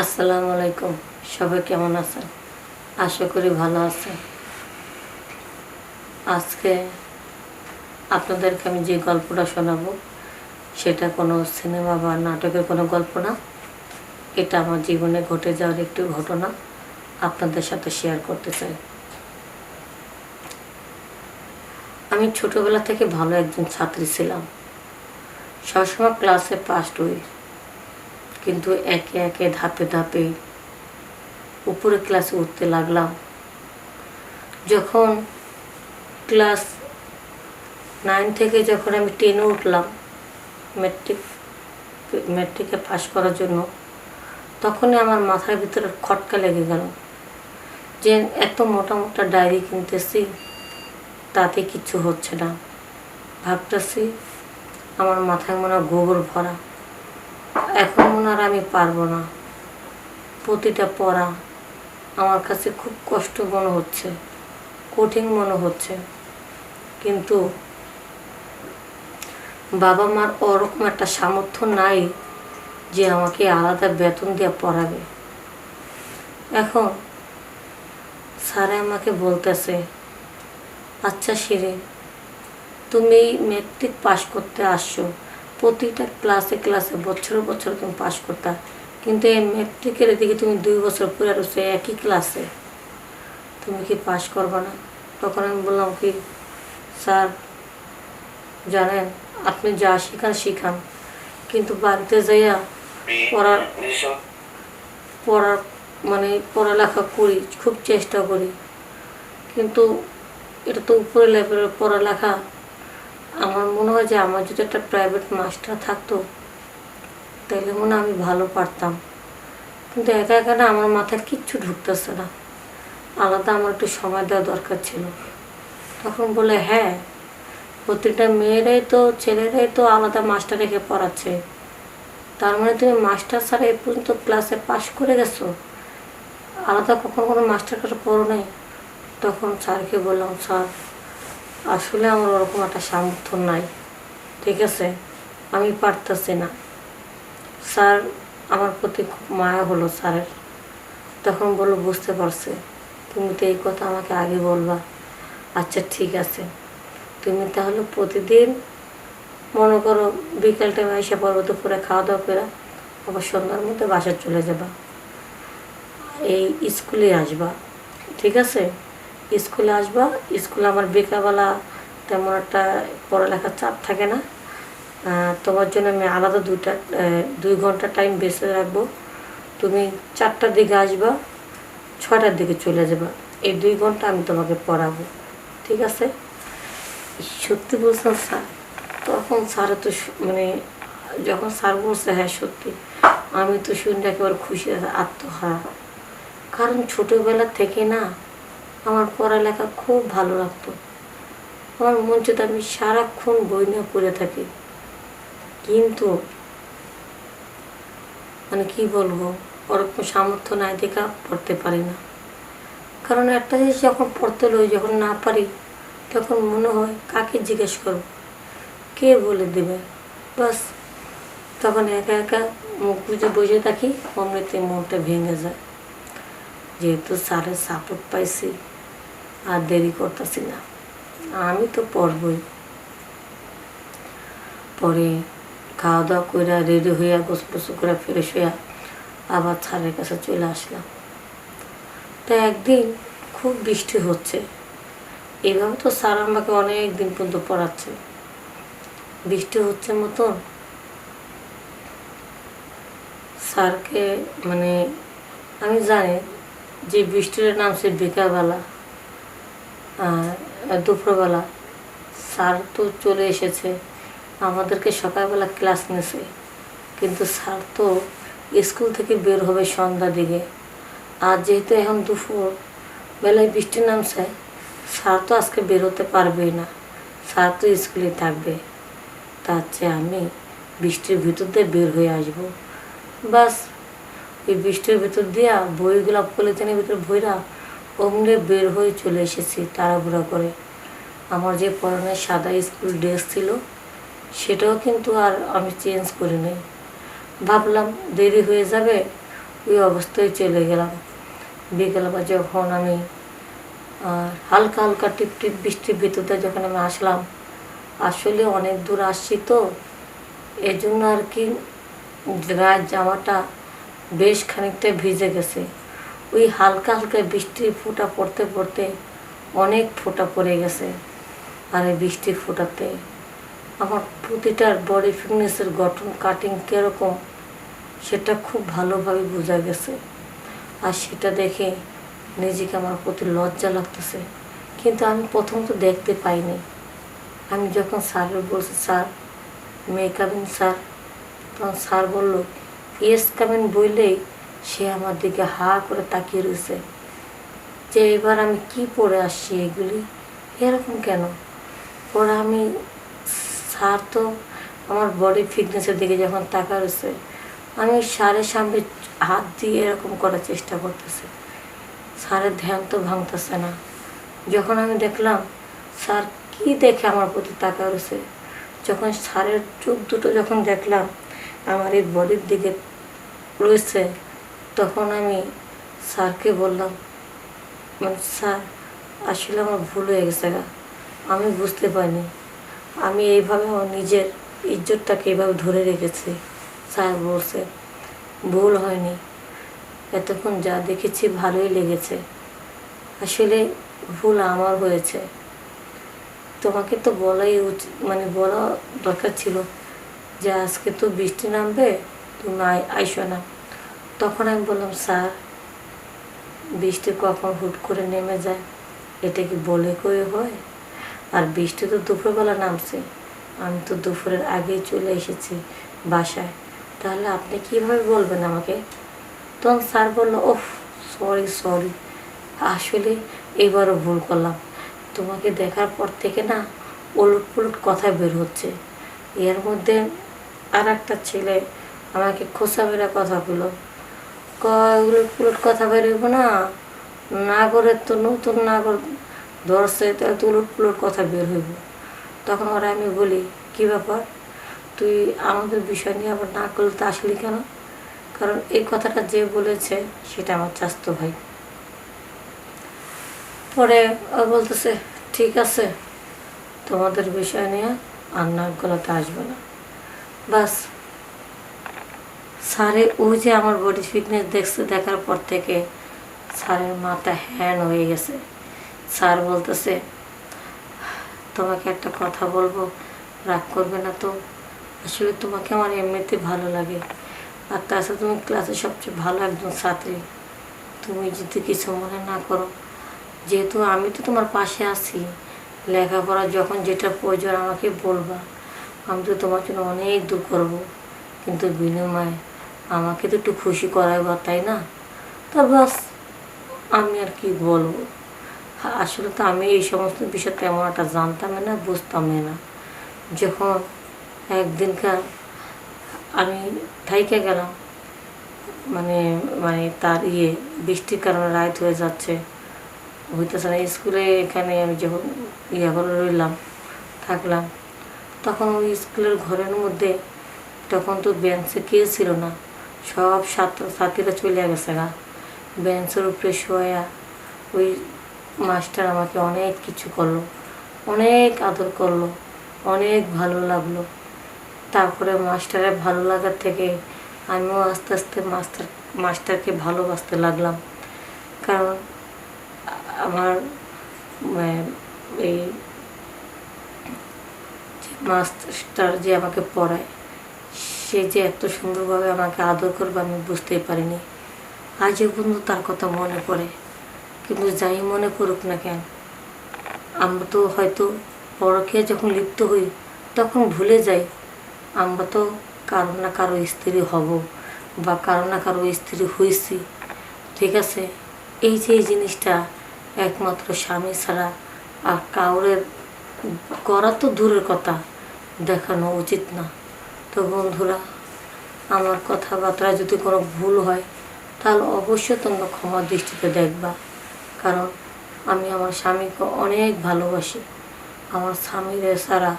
আসসালামু আলাইকুম। সবাই কেমন আছেন? আশা করি ভালো আছেন। আজকে আপনাদেরকে আমি যে গল্পটা শোনাবো, সেটা কোনো সিনেমা বা নাটকের কোনো গল্প না। এটা আমার জীবনে ঘটে যাওয়ার একটি ঘটনা আপনাদের সাথে শেয়ার করতে চাই। আমি ছোটবেলা থেকে ভালো একজন ছাত্রী ছিলাম। সবসময় ক্লাসে পাস্ট হই কিন্তু একে একে ধাপে ধাপে উপরে ক্লাসে উঠতে লাগলাম। যখন ক্লাস নাইন থেকে যখন আমি টেনে উঠলাম ম্যাট্রিক ম্যাট্রিকে পাশ করার জন্য, তখনই আমার মাথার ভিতরে খটকা লেগে গেল যে এত মোটা মোটা ডায়েরি কিনতেছি, তাতে কিচ্ছু হচ্ছে না। ভাবতেছি আমার মাথায় মনে গোবর ভরা। এখন আর আমি পারব না। প্রতিটা পড়া আমার কাছে খুব কষ্ট মনে হচ্ছে, কঠিন মনে হচ্ছে। কিন্তু বাবা মার ওরকম একটা সামর্থ্য নাই যে আমাকে আলাদা বেতন দিয়ে পড়াবে। এখন স্যারে আমাকে বলতেছে আচ্ছা শিরে, তুমি মেট্রিক পাশ করতে আসছো। প্রতিটা ক্লাসে ক্লাসে বছর বছর তুমি পাশ করতা। কিন্তু এই মেট্রিকের দিকে তুমি দুই বছর পরে রয়েছো একই ক্লাসে তুমি কি পাশ করবে না? তখন আমি বললাম কি, স্যার, জানেন, আপনি যা শেখান, শিখান। কিন্তু বাড়িতে যাইয়া পড়ার পড়ার মানে পড়ালেখা করি, খুব চেষ্টা করি। কিন্তু এটা তো উপরে লেভেলের পড়ালেখা মনে হয় যে আমার যদি একটা প্রাইভেট মাস্টার থাকতো তাহলে মনে আমি ভালো পারতাম। কিন্তু একা একা না আমার মাথায় কিচ্ছু ঢুকতেছে না। আলাদা আমার একটু সময় দেওয়া দরকার ছিল। তখন বলে হ্যাঁ প্রত্যেকটা মেয়েরাই তো, ছেলেরাই তো আলাদা মাস্টার রেখে পড়াচ্ছে। তার মানে তুমি মাস্টার ছাড়া এ পর্যন্ত ক্লাসে পাশ করে গেছো। আলাদা কখনো কোনো মাস্টার কাছে পড়ো নাই। তখন স্যারকে বললাম, স্যার, আসলে আমার ওরকম একটা সামর্থ্য নাই। ঠিক আছে, আমি পারতেছি না। স্যার, আমার প্রতি খুব মায়া হলো স্যারের। তখন বলল, বুঝতে পারছে। তুমি তো এই কথা আমাকে আগে বলবা। আচ্ছা ঠিক আছে। তুমি তাহলে প্রতিদিন, মনে করো, বিকেল টাইমে এসে পড়ব দুপুরে খাওয়া দাওয়া করে আবার সন্ধ্যার মধ্যে বাসায় চলে যাবা। এই স্কুলে আসবা। ঠিক আছে? স্কুলে আসবা, স্কুলে আমার বিকালবেলা তেমন একটা পড়ালেখার চাপ থাকে না। তোমার জন্য আমি আলাদা দুটা দুই ঘণ্টা টাইম বেছে রাখব। তুমি চারটার দিকে আসবা ছটার দিকে চলে যাবা। এই দুই ঘণ্টা আমি তোমাকে পড়াবো, ঠিক আছে? সত্যি বলছেন স্যার, তখন স্যার তো মানে যখন স্যার বলছে হ্যাঁ সত্যি, আমি তো শুনে একেবারে খুশি, আত্মহারা। কারণ ছোটোবেলা থেকে না, আমার পড়ালেখা খুব ভালো লাগতো। আমার মন চেয়ে আমি সারাক্ষণ বই নিয়ে পড়ে থাকি। কিন্তু মানে কি বলব, ওরকম সামর্থ্য নাই দেখা পড়তে পারি না। কারণ একটা জিনিস যখন পড়তে লই, যখন না পারি, তখন মনে হয় কাকে জিজ্ঞেস করব? কে বলে দেবে? বাস তখন একা একা মুখ বুঝে বসে থাকি, অমনিতে মনটা ভেঙে যায়। যেহেতু স্যারের সাপোর্ট পাইছি, আর দেরি করতেছি না। আমি তো পড়বই। পরে খাওয়া দাওয়া করে রেডি হইয়া গোসল টোসল করে ফ্রেশ হইয়া আবার স্যারের কাছে চলে আসলাম। তা একদিন খুব বৃষ্টি হচ্ছে। এভাবে তো স্যার আমাকে অনেক দিন পর্যন্ত পড়াচ্ছে। বৃষ্টি হচ্ছে মতন স্যারকে মানে আমি জানি যে বৃষ্টির নামছে বিকালবেলা আর দুপুরবেলা। স্যার তো চলে এসেছে। আমাদেরকে সকালবেলা ক্লাস নিয়েছে। কিন্তু স্যার তো স্কুল থেকে বের হবে সন্ধ্যার দিকে। আর যেহেতু এখন দুপুর, বেলায় বৃষ্টি নামছে, স্যার তো আজকে বেরোতে পারবেই না। স্যার তো স্কুলে থাকবে। তার চেয়ে আমি বৃষ্টির ভিতর দিয়ে বের হয়ে আসব। বাস ওই বৃষ্টির ভিতর দিয়া বইগুলো পলিথিনের ভিতর বইরা অমনে বের হয়ে চলে এসেছি তাড়াহুড়া করে। আমার যে পরনের সাদা স্কুল ড্রেস ছিল, সেটাও কিন্তু আর আমি চেঞ্জ করি নাই। ভাবলাম দেরি হয়ে যাবে, ওই অবস্থায় চলে গেলাম। বিকেলবেলা যখন আমি আর হালকা হালকা টিপ টিপ বৃষ্টির ভিতরতে যখন আমি আসলাম, আসলে অনেক দূর আসছি তো এই জন্য আর কি গায়ের জামাটা বেশ খানিকটা ভিজে গেছে। ওই হালকা হালকা বৃষ্টির ফোঁটা পড়তে পড়তে অনেক ফোঁটা পড়ে গেছে। আর এই বৃষ্টির ফোঁটাতে আমার প্রতিটার বডি ফিটনেসের গঠন কাটিং কীরকম, সেটা খুব ভালোভাবে বোঝা গেছে। আর সেটা দেখে নিজেকে আমার প্রতি লজ্জা লাগতেছে। কিন্তু আমি প্রথম তো দেখতে পাইনি। আমি যখন স্যারের বলছি sir may come in sir তখন স্যার বলল ইয়েস কামিন বললেই সে আমার দিকে হা করে তাকিয়ে রয়েছে। যে এবার আমি কি পরে আসছি এগুলি? এরকম কেন? পরে আমি স্যার তো আমার বডি ফিটনেসের দিকে যখন তাকা রয়েছে, আমি স্যারের সামনে হাত দিয়ে এরকম করার চেষ্টা করতেছে। স্যারের ধ্যান তো ভাঙতেছে না। যখন আমি দেখলাম স্যার কি দেখে আমার প্রতি তাকা রয়েছে, যখন স্যারের চোখ দুটো যখন দেখলাম, আমার এই বডির দিকে রয়েছে তখন আমি স্যারকে বললাম মানে স্যার, আসলে আমার ভুল হয়ে গেছে গা। আমি বুঝতে পারিনি। আমি এইভাবে আমার নিজের ইজ্জতটাকে এইভাবে ধরে রেখেছি, স্যার বলছে। ভুল হয়নি। এতক্ষণ যা দেখেছি ভালোই লেগেছে। আসলে ভুল আমার হয়েছে। তোমাকে তো বলাই উচিত মানে বলা দরকার ছিল যে আজকে তো বৃষ্টি নামবে, তুমি আই- আইসো না। তখন আমি বললাম, স্যার, বৃষ্টি কখন হুট করে নেমে যায়? এটা কি বলে কয়ে হয়? আর বৃষ্টি তো দুপুরবেলা নামছে। আমি তো দুপুরের আগেই চলে এসেছি বাসায়। তাহলে আপনি কীভাবে বলবেন আমাকে? তখন স্যার বলল, ওফ, সরি সরি। আসলে এবারও ভুল করলাম। তোমাকে দেখার পর থেকে না ওলট পুলট কথা বের হচ্ছে। এর মধ্যে আর একটা ছেলে আমাকে খোসা বেরা কথা বলল। উলট কথা বেরোবো না। নাগরের তো নতুন নাগর ধরছে, তো উলট পুলট কথা বের হইব। তখন ওরা আমি বলি, কি ব্যাপার? তুই আমাদের বিষয় নিয়ে আবার না করলে তো আসলি কেন? কারণ এই কথাটা যে বলেছে, সেটা আমার চাস্তো ভাই। পরে ও বলতেছে, ঠিক আছে, তোমাদের বিষয় নিয়ে আর নাক গলাতে আসবে না। বাস স্যারে ও যে আমার বডি ফিটনেস দেখছে, দেখার পর থেকে স্যারের মাথা হ্যান হয়ে গেছে। স্যার বলতেছে, তোমাকে একটা কথা বলব, রাগ করবে না তো। আসলে তোমাকে আমার এমনিতে ভালো লাগে। আর তাছাড়া তুমি ক্লাসে সবচেয়ে ভালো একজন ছাত্রী। তুমি যদি কিছু মনে না করো, যেহেতু আমি তো তোমার পাশে আছি, লেখাপড়া যখন যেটা প্রয়োজন আমাকে বলবা। আমি তো তোমার জন্য অনেক দূর করব। কিন্তু বিনিময়ে আমাকে তো একটু খুশি করাইবা তাই না? তা বাস, আমি আর কি বলব? আসলে তো আমি এই সমস্ত বিষয় তেমন একটা জানতামই না, বুঝতামই না। যখন একদিনকার আমি থাইকে গেলাম মানে মানে তার ইয়ে বৃষ্টির কারণে রাত হয়ে যাচ্ছে। হইতেছে না, স্কুলে এখানে আমি যখন ইয়ে করে রইলাম, থাকলাম, তখন ওই স্কুলের ঘরের মধ্যে তখন তো বেঞ্চে কে ছিল না। সব ছাত্র ছাত্রীরা চলে গেছে গা। বেঞ্চের উপরে শোয়া ওই মাস্টার আমাকে অনেক কিছু করল, অনেক আদর করল, অনেক ভালো লাগল। তারপরে মাস্টারের ভালো লাগার থেকে আমিও আস্তে আস্তে মাস্টার মাস্টারকে ভালোবাসতে লাগলাম। কারণ আমার এই যে মাস্টার যে আমাকে পড়ায় সে যে এত সুন্দরভাবে আমাকে আদর করবে আমি বুঝতেই পারিনি। আজও পর্যন্ত তার কথা মনে পড়ে। কিন্তু যাই মনে করুক না কেন, আমরা তো হয়তো পরকে যখন লিপ্ত হই, তখন ভুলে যাই। আমরা তো কারও না কারও স্ত্রী হব বা কারও না কারও স্ত্রী হয়েছি ঠিক আছে? এই যে এই জিনিসটা একমাত্র স্বামী ছাড়া আর কাউরের করা তো দূরের কথা, দেখানো উচিত না। তো বন্ধুরা, আমার কথাবার্তা যদি কোনো ভুল হয়, তাহলে অবশ্যই তোমরা ক্ষমা দৃষ্টিতে দেখবা। কারণ আমি আমার স্বামীকে অনেক ভালোবাসি। আমার স্বামীর ছাড়া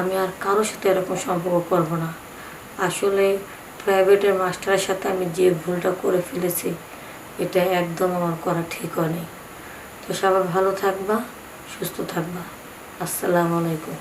আমি আর কারোর সাথে এরকম সম্পর্ক করব না। আসলে প্রাইভেটের মাস্টারের সাথে আমি যে ভুলটা করে ফেলেছি, এটা একদম আমার করা ঠিক হয়নি। তো সবাই ভালো থাকবা, সুস্থ থাকবা। আসসালামু আলাইকুম।